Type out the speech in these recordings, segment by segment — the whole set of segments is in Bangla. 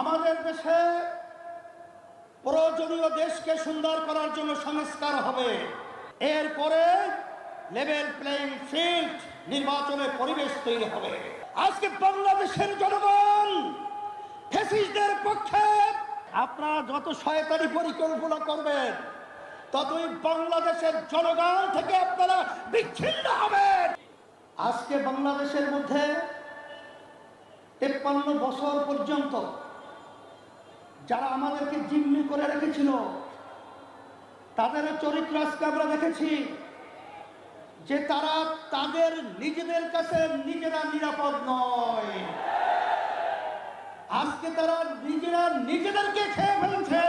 আমাদের দেশে প্রয়োজনীয় দেশকে সুন্দর করার জন্য সংস্কার হবে। এরপরে লেভেল প্লেইং ফিল্ড নির্বাচনের পরিবেশ তৈরি হবে। আজকে বাংলাদেশের জনগণ ফেসিসদের পক্ষে আপনারা যত শয়তানি পরিকল্পনা করবেন, ততই বাংলাদেশের জনগণ থেকে আপনারা বিচ্ছিন্ন হবেন। আজকে বাংলাদেশের মধ্যে তেপ্পান্ন বছর পর্যন্ত যারা আমাদেরকে জিম্মি করে রেখেছিল তাদের চরিত্র আজকে আমরা দেখেছি যে তারা তাদের নিজেদের কাছে নিজেরা নিরাপদ নয়। আজকে তারা নিজেরা নিজেদেরকে খেয়ে ফেলছে।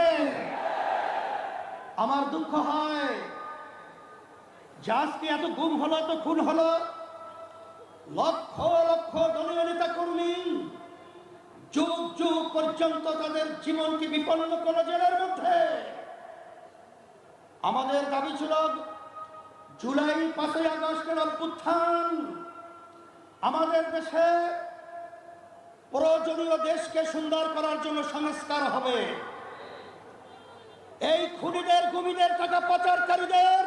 আমার দুঃখ হয় যে আজকে এত গুম হলো, এত খুন হলো, লক্ষ লক্ষ দলীয় পর্যন্ত তাদের জীবনকে বিপন্ন করল জেলের মধ্যে। আমাদের দাবি ছিল, জুলাই পাঁচই আগস্টের অভ্যুত্থান। আমাদের দেশে প্রয়োজনীয় দেশকে সুন্দর করার জন্য সংস্কার হবে। এই খুনিদের, গুমিদের টাকা পাচারকারীদের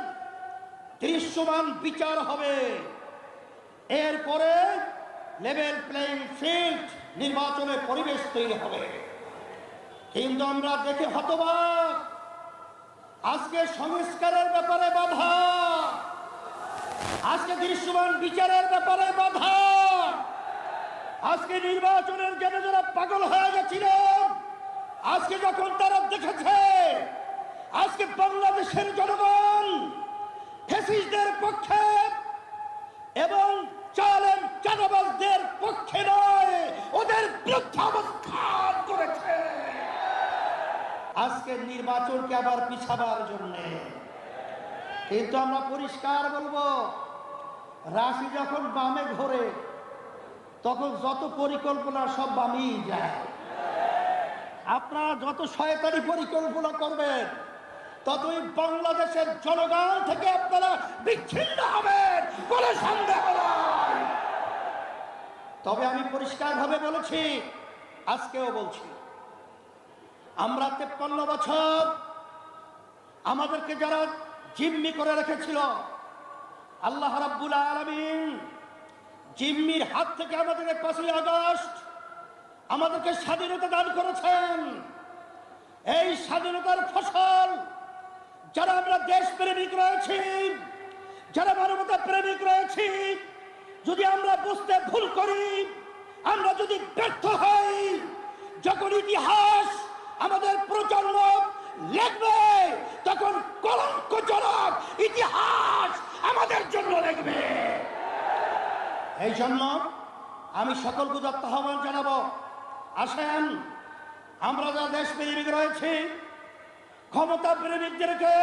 দৃশ্যমান বিচার হবে। এরপরে লেভেল প্লেইং ফিল্ড নির্বাচনের পরিবেশ তৈরি হবে। কিন্তু আমরা দেখে হতবাক। আজকে সংস্কারের ব্যাপারে বাধা। আজকে দৃশ্যমান বিচারের ব্যাপারে বাধা। আজকে নির্বাচনের জন্য যারা পাগল হয়ে গেছিল, আজকে যখন তারা দেখেছে, আজকে বাংলাদেশের জনগণ ফেসিসদের পক্ষে এবং চালেন চাঁদাবাজদের পক্ষে নয় ওদের করেছে। আজকের নির্বাচনকে আবার পিছাবার জন্য। কিন্তু আমরা পরিষ্কার বলব, রাশি যখন বামে ঘোরে, তখন যত পরিকল্পনা সব বামেই যায়। আপনারা যত শয়তানি পরিকল্পনা করবেন, ততই বাংলাদেশের জনগণ থেকে আপনারা বিচ্ছিন্ন হবেন বলে সন্দেহ। তবে আমি পরিষ্কারভাবে বলেছি, আজকেও বলছি, আমরা তেপ্পান্ন বছর আমাদেরকে যারা জিম্মি করে রেখেছিল, আল্লাহ রাব্বুল আলামিন জিম্মির হাত থেকে আমাদের পাঁচই আগস্ট আমাদেরকে স্বাধীনতা দান করেছেন। এই স্বাধীনতার ফসল যারা আমরা দেশ প্রেমিক রয়েছি, যারা মানবতা প্রেমিক রয়েছি যদি আমরা বুঝতে ভুল করি, আমরা যদি ব্যর্থ হই, যখন ইতিহাস আমাদের প্রজন্ম লিখবে, তখন কলঙ্কজনক ইতিহাস আমাদের জন্য লিখবে। এই জন্য আমি সকল গুজরাত আহ্বান জানাব। আসেন, আমরা যা দেশ প্রেমিক রয়েছি ক্ষমতা প্রেমিকদেরকে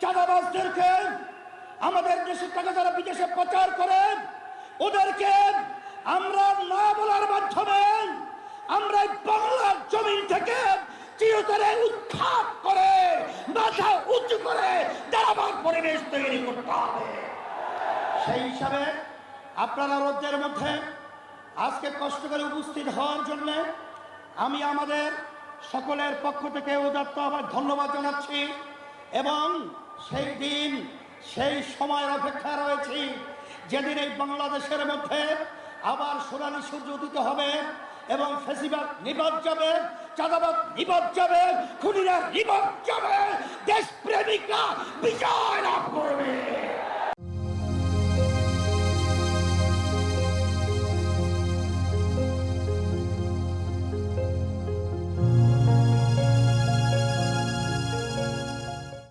চাঁদাবাজদেরকে আমাদের দেশের টাকা যারা বিদেশে প্রচার করেন ওদেরকে আমরা না বলার মাধ্যমে আমরা বাংলার জমিন থেকে চিরতরে উৎখাত করে মাথা উঁচু করে দাঁড়াবার পরিবেশ তৈরি করতে হবে। সেই হিসাবে আপনারা রোদ্রের মধ্যে আজকে কষ্ট করে উপস্থিত হওয়ার জন্য আমি আমাদের সকলের পক্ষ থেকে উদাত্ত আবার ধন্যবাদ জানাচ্ছি এবং সেই দিন সেই সময়ের অপেক্ষা রয়েছি যেদিন এই বাংলাদেশের মধ্যে আবার সোনালি সূর্য উদিত হবে এবং ফেসিবাদ নিবাদ যাবে, চাঁদাবাদ নিবাদ যাবে, খুনিরা নিবাদ যাবে, দেশপ্রেমিকরা করবে